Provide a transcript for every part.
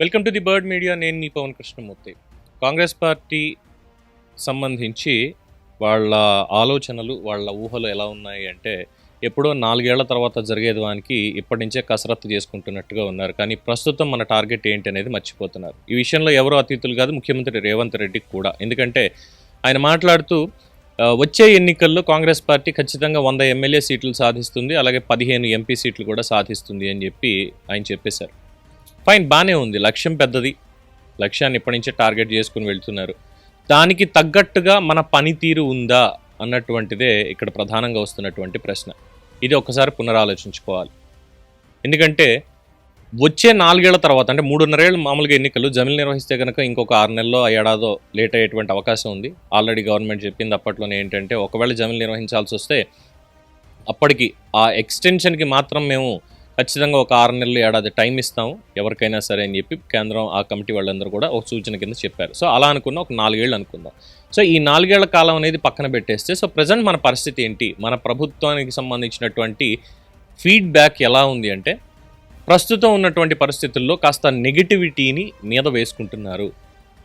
Welcome to the bird media నేను మీ Pavan Krishnamurthy. Congress party సంబంధించి వాళ్ళ ఆలోచనలు వాళ్ళ ఊహలు ఎలా ఉన్నాయి అంటే ఎప్పుడో నాలుగేళ్ళ తర్వాత జరిగే దానికి ఇప్పటి నుంచే కసరత్తు చేసుకుంటున్నట్టుగా ఉన్నారు. కానీ ప్రస్తుతం మన టార్గెట్ ఏంటి అనేది మర్చిపోతున్నారు. ఈ విషయంలో ఎవరో అతిథులు కాదు ముఖ్యమంత్రి రేవంత్ రెడ్డి కూడా. ఎందుకంటే ఆయన మాట్లాడుతూ వచ్చే ఎన్నికల్లో కాంగ్రెస్ పార్టీ ఖచ్చితంగా వంద ఎమ్మెల్యే సీట్లు సాధిస్తుంది అలాగే పదిహేను ఎంపీ సీట్లు కూడా సాధిస్తుంది అని చెప్పి ఆయన చెప్పేశారు. ఫైన్ బాగానే ఉంది. లక్ష్యం పెద్దది. లక్ష్యాన్ని ఇప్పటి నుంచే టార్గెట్ చేసుకుని వెళ్తున్నారు. దానికి తగ్గట్టుగా మన పనితీరు ఉందా అన్నటువంటిదే ఇక్కడ ప్రధానంగా వస్తున్నటువంటి ప్రశ్న. ఇది ఒకసారి పునరాలోచించుకోవాలి. ఎందుకంటే వచ్చే నాలుగేళ్ళ తర్వాత అంటే మూడున్నరేళ్ళు మామూలుగా ఎన్నికలు జమిలు నిర్వహిస్తే కనుక ఇంకొక ఆరు నెలల్లో ఏడాదో లేట్ అయ్యేటువంటి అవకాశం ఉంది. ఆల్రెడీ గవర్నమెంట్ చెప్పింది అప్పట్లోనే ఏంటంటే ఒకవేళ జమిలు నిర్వహించాల్సి వస్తే అప్పటికి ఆ ఎక్స్టెన్షన్కి మాత్రం మేము ఖచ్చితంగా ఒక ఆరు నెలలు ఏడాది టైం ఇస్తాం ఎవరికైనా సరే అని చెప్పి కేంద్రం ఆ కమిటీ వాళ్ళందరూ కూడా ఒక సూచన కింద చెప్పారు. సో అలా అనుకున్న ఒక నాలుగేళ్ళు అనుకుందాం. సో ఈ నాలుగేళ్ళ కాలం అనేది పక్కన పెట్టేస్తే సో ప్రజెంట్ మన పరిస్థితి ఏంటి? మన ప్రభుత్వానికి సంబంధించినటువంటి ఫీడ్బ్యాక్ ఎలా ఉంది అంటే ప్రస్తుతం ఉన్నటువంటి పరిస్థితుల్లో కాస్త నెగిటివిటీని మీద వేసుకుంటున్నారు.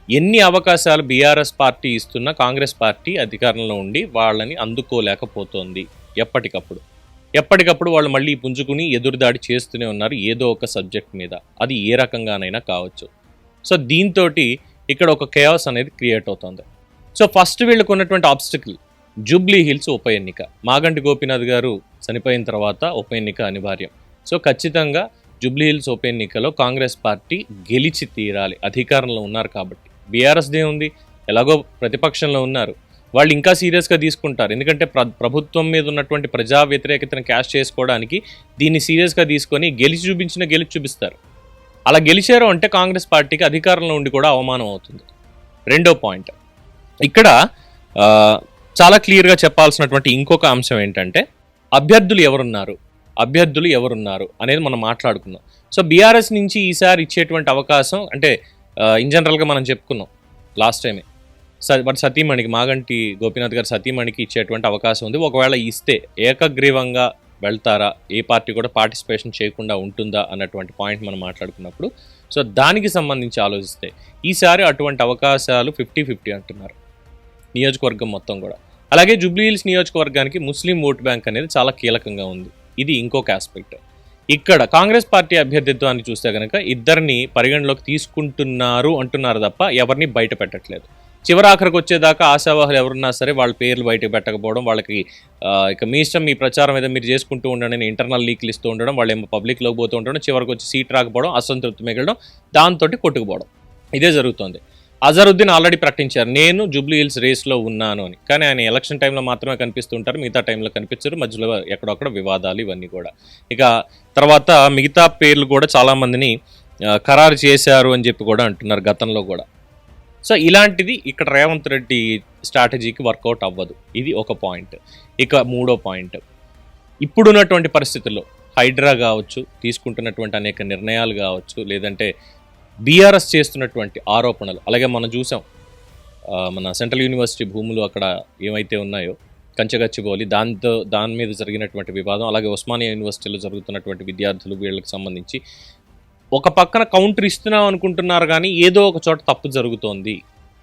ఎన్ని అవకాశాలు బీఆర్ఎస్ పార్టీ ఇస్తున్నా కాంగ్రెస్ పార్టీ అధికారంలో ఉండి వాళ్ళని అందుకోలేకపోతోంది ఎప్పటికప్పుడు. ఎప్పటికప్పుడు వాళ్ళు మళ్ళీ పుంజుకుని ఎదురుదాడి చేస్తూనే ఉన్నారు ఏదో ఒక సబ్జెక్ట్ మీద. అది ఏ రకంగానైనా కావచ్చు. సో దీంతో ఇక్కడ ఒక కేయాస్ అనేది క్రియేట్ అవుతుంది. సో ఫస్ట్ వీళ్ళకు ఉన్నటువంటి ఆబ్స్టికల్ జూబ్లీ హిల్స్ ఉప ఎన్నిక. మాగంటి గోపీనాథ్ గారు చనిపోయిన తర్వాత ఉప ఎన్నిక అనివార్యం. సో ఖచ్చితంగా జూబ్లీ హిల్స్ ఉప ఎన్నికలో కాంగ్రెస్ పార్టీ గెలిచి తీరాలి. అధికారంలో ఉన్నారు కాబట్టి. బీఆర్ఎస్దే ఉంది. ఎలాగో ప్రతిపక్షంలో ఉన్నారు. వాళ్ళు ఇంకా సీరియస్గా తీసుకుంటారు. ఎందుకంటే ప్ర ప్రభుత్వం మీద ఉన్నటువంటి ప్రజా వ్యతిరేకతను క్యాష్ చేసుకోవడానికి దీన్ని సీరియస్గా తీసుకొని గెలిచి చూపించిన గెలిచి చూపిస్తారు. అలా గెలిచారు అంటే కాంగ్రెస్ పార్టీకి అధికారంలో ఉండి కూడా అవమానం అవుతుంది. రెండో పాయింట్. ఇక్కడ చాలా క్లియర్గా చెప్పాల్సినటువంటి ఇంకొక అంశం ఏంటంటే అభ్యర్థులు ఎవరున్నారు? అభ్యర్థులు ఎవరున్నారు అనేది మనం మాట్లాడుకుందాం సో బీఆర్ఎస్ నుంచి ఈసారి ఇచ్చేటువంటి అవకాశం అంటే ఇన్ జనరల్గా మనం చెప్పుకున్నాం లాస్ట్ టైమే. స సతీమణికి మాగంటి గోపీనాథ్ గారు సతీమణికి ఇచ్చేటువంటి అవకాశం ఉంది. ఒకవేళ ఇస్తే ఏకగ్రీవంగా వెళ్తారా? ఏ పార్టీ కూడా పార్టిసిపేషన్ చేయకుండా ఉంటుందా? అన్నటువంటి పాయింట్ మనం మాట్లాడుకున్నప్పుడు. సో దానికి సంబంధించి ఆలోచిస్తే ఈసారి అటువంటి అవకాశాలు ఫిఫ్టీ ఫిఫ్టీ అంటున్నారు. నియోజకవర్గం మొత్తం కూడా. అలాగే జూబ్లీహిల్స్ నియోజకవర్గానికి ముస్లిం ఓట్ బ్యాంక్ అనేది చాలా కీలకంగా ఉంది. ఇది ఇంకొక ఆస్పెక్ట్. ఇక్కడ కాంగ్రెస్ పార్టీ అభ్యర్థిత్వాన్ని చూస్తే కనుక ఇద్దరిని పరిగణలోకి తీసుకుంటున్నారు అంటున్నారు తప్ప ఎవరిని బయట పెట్టట్లేదు. చివరి ఆఖరికి వచ్చేదాకా ఆశావాహులు ఎవరున్నా సరే వాళ్ళ పేర్లు బయటకు పెట్టకపోవడం వాళ్ళకి ఇక మీ ఇష్టం మీ ప్రచారం ఏదో మీరు చేసుకుంటూ ఉండడం ఇంటర్నల్ లీక్లు ఇస్తూ ఉండడం వాళ్ళు ఏమో పబ్లిక్లోకి పోతూ ఉండడం చివరికి వచ్చి సీట్ రాకపోవడం అసంతృప్తి మిగలడం దాంతో కొట్టుకుపోవడం. ఇదే జరుగుతోంది. అజరుద్దీన్ ఆల్రెడీ ప్రకటించారు. నేను జూబ్లీ హిల్స్ రేస్లో ఉన్నాను అని. కానీ ఆయన ఎలక్షన్ టైంలో మాత్రమే కనిపిస్తుంటారు మిగతా టైంలో కనిపించరు మధ్యలో ఎక్కడొక్కడ వివాదాలు ఇవన్నీ కూడా. ఇక తర్వాత మిగతా పేర్లు కూడా చాలామందిని ఖరారు చేశారు అని చెప్పి కూడా అంటున్నారు గతంలో కూడా. సో ఇలాంటిది ఇక్కడ రేవంత్ రెడ్డి స్ట్రాటజీకి వర్కౌట్ అవ్వదు. ఇది ఒక పాయింట్. ఇక మూడో పాయింట్. ఇప్పుడున్నటువంటి పరిస్థితుల్లో హైడ్రా కావచ్చు తీసుకుంటున్నటువంటి అనేక నిర్ణయాలు కావచ్చు లేదంటే బీఆర్ఎస్ చేస్తున్నటువంటి ఆరోపణలు. అలాగే మనం చూసాం మన సెంట్రల్ యూనివర్సిటీ భూములు అక్కడ ఏమైతే ఉన్నాయో కంచగచ్చిబౌలి దాంతో దాని మీద జరిగినటువంటి వివాదం అలాగే ఉస్మానియా యూనివర్సిటీలో జరుగుతున్నటువంటి విద్యార్థులు వీళ్ళకి సంబంధించి ఒక పక్కన కౌంటర్ ఇస్తున్నాం అనుకుంటున్నారు కానీ ఏదో ఒక చోట తప్పు జరుగుతోంది.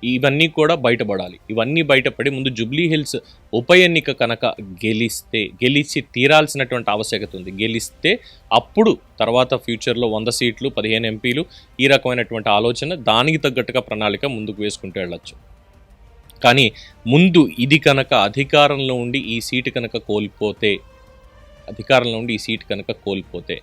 ఇవన్నీ కూడా బయటపడాలి. ఇవన్నీ బయటపడి ముందు జూబ్లీ హిల్స్ ఉప ఎన్నిక కనుక గెలిస్తే గెలిచి తీరాల్సినటువంటి ఆవశ్యకత ఉంది. గెలిస్తే అప్పుడు తర్వాత ఫ్యూచర్లో వంద సీట్లు పదిహేను ఎంపీలు ఈ రకమైనటువంటి ఆలోచన దానికి తగ్గట్టుగా ప్రణాళిక ముందుకు వేసుకుంటూ వెళ్ళొచ్చు. కానీ ముందు ఇది కనుక అధికారంలో ఉండి ఈ సీటు కనుక కోల్పోతే అధికారంలో ఉండి ఈ సీటు కనుక కోల్పోతే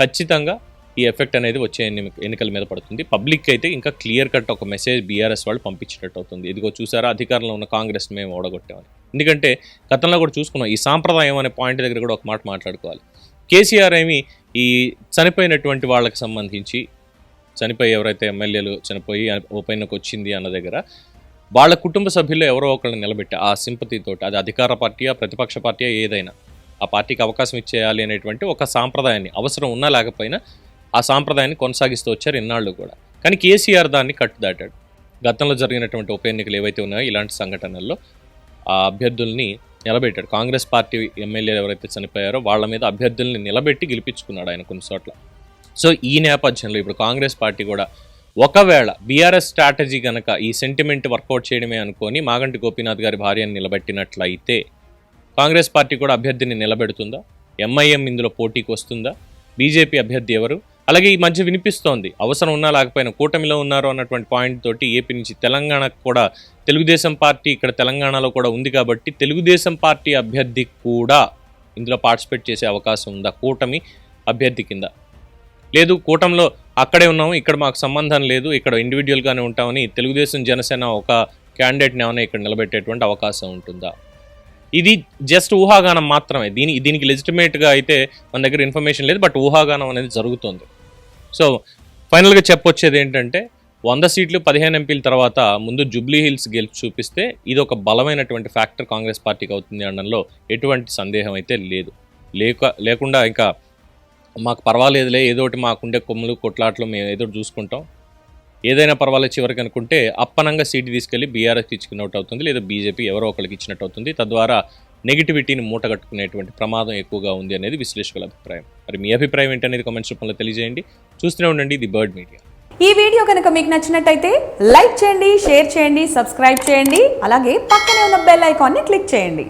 ఖచ్చితంగా ఈ ఎఫెక్ట్ అనేది వచ్చే ఎన్నికల మీద పడుతుంది. పబ్లిక్ అయితే ఇంకా క్లియర్ కట్ ఒక మెసేజ్ బీఆర్ఎస్ వాళ్ళు పంపించినట్టు అవుతుంది. ఇదిగో చూసారా అధికారంలో ఉన్న కాంగ్రెస్ మేము ఓడగొట్టామని. ఎందుకంటే గతంలో కూడా చూసుకున్నాం ఈ సాంప్రదాయం అనే పాయింట్ దగ్గర కూడా ఒక మాట మాట్లాడుకోవాలి. కేసీఆర్ ఏమి ఈ చనిపోయినటువంటి వాళ్ళకి సంబంధించి చనిపోయి ఎవరైతే ఎమ్మెల్యేలు చనిపోయి ఓపెన్కి వచ్చింది అన్న దగ్గర వాళ్ళ కుటుంబ సభ్యుల్లో ఎవరో ఒకళ్ళని నిలబెట్టి ఆ సింపతితో అది అధికార పార్టీయా ప్రతిపక్ష పార్టీయా ఏదైనా ఆ పార్టీకి అవకాశం ఇచ్చేయాలి అనేటువంటి ఒక సాంప్రదాయాన్ని అవసరం ఉన్నా లేకపోయినా ఆ సాంప్రదాయాన్ని కొనసాగిస్తూ వచ్చారు ఇన్నాళ్ళు కూడా. కానీ కేసీఆర్ దాన్ని కట్టు దాటాడు గతంలో జరిగినటువంటి ఉప ఎన్నికలు ఏవైతే ఉన్నాయో ఇలాంటి సంఘటనల్లో ఆ అభ్యర్థుల్ని నిలబెట్టాడు. కాంగ్రెస్ పార్టీ ఎమ్మెల్యేలు ఎవరైతే చనిపోయారో వాళ్ళ మీద అభ్యర్థుల్ని నిలబెట్టి గెలిపించుకున్నాడు ఆయన కొన్ని చోట్ల. సో ఈ నేపథ్యంలో ఇప్పుడు కాంగ్రెస్ పార్టీ కూడా ఒకవేళ బీఆర్ఎస్ స్ట్రాటజీ కనుక ఈ సెంటిమెంట్ వర్కౌట్ చేయడమే అనుకొని మాగంటి గోపీనాథ్ గారి భార్యను నిలబెట్టినట్లయితే కాంగ్రెస్ పార్టీ కూడా అభ్యర్థిని నిలబెడుతుందా? ఎంఐఎం ఇందులో పోటీకి వస్తుందా? బీజేపీ అభ్యర్థి ఎవరు? అలాగే ఈ మధ్య వినిపిస్తోంది అవసరం ఉన్నా లేకపోయినా కూటమిలో ఉన్నారు అన్నటువంటి పాయింట్ తోటి ఏపీ నుంచి తెలంగాణకు కూడా తెలుగుదేశం పార్టీ ఇక్కడ తెలంగాణలో కూడా ఉంది కాబట్టి తెలుగుదేశం పార్టీ అభ్యర్థి కూడా ఇందులో పార్టిసిపేట్ చేసే అవకాశం ఉందా? కూటమి అభ్యర్థి కింద. లేదు కూటమిలో అక్కడే ఉన్నాము ఇక్కడ మాకు సంబంధం లేదు ఇక్కడ ఇండివిజువల్గానే ఉంటామని తెలుగుదేశం జనసేన ఒక క్యాండిడేట్ని ఏమైనా ఇక్కడ నిలబెట్టేటువంటి అవకాశం ఉంటుందా? ఇది జస్ట్ ఊహాగానం మాత్రమే. దీని దీనికి లెజిటిమేట్గా అయితే మన దగ్గర ఇన్ఫర్మేషన్ లేదు బట్ ఊహాగానం అనేది జరుగుతుంది. సో ఫైనల్గా చెప్పొచ్చేది ఏంటంటే వంద సీట్లు పదిహేను ఎంపీల తర్వాత ముందు జూబ్లీ హిల్స్ గెలిచి చూపిస్తే ఇది ఒక బలమైనటువంటి ఫ్యాక్టర్ కాంగ్రెస్ పార్టీకి అవుతుంది అనడంలో ఎటువంటి సందేహం అయితే లేదు. లేక లేకుండా ఇంకా మాకు పర్వాలేదులే ఏదో మాకుండే కొమ్ములు కొట్లాట్లు మేము ఏదో చూసుకుంటాం. ఏదైనా పర్వాలేదు చివరికి అనుకుంటే అప్పనంగా సీటు తీసుకెళ్ళి బీఆర్ఎస్కి ఇచ్చినట్టు అవుతుంది లేదా బీజేపీ ఎవరో ఒకరికి ఇచ్చినట్టు అవుతుంది. తద్వారా నెగిటివిటీని మూటగట్టుకునేటువంటి ప్రమాదం ఎక్కువగా ఉంది అనేది విశ్లేషకుల అభిప్రాయం. మరి మీ అభిప్రాయం ఏంటనేది కామెంట్స్ రూపంలో తెలియజేయండి. చూస్తూనే ఉండండి ది బర్డ్ మీడియా. ఈ వీడియో కనుక మీకు నచ్చినట్టయితే లైక్ చేయండి షేర్ చేయండి సబ్స్క్రైబ్ చేయండి అలాగే పక్కనే ఉన్న బెల్ ఐకాన్ని క్లిక్ చేయండి.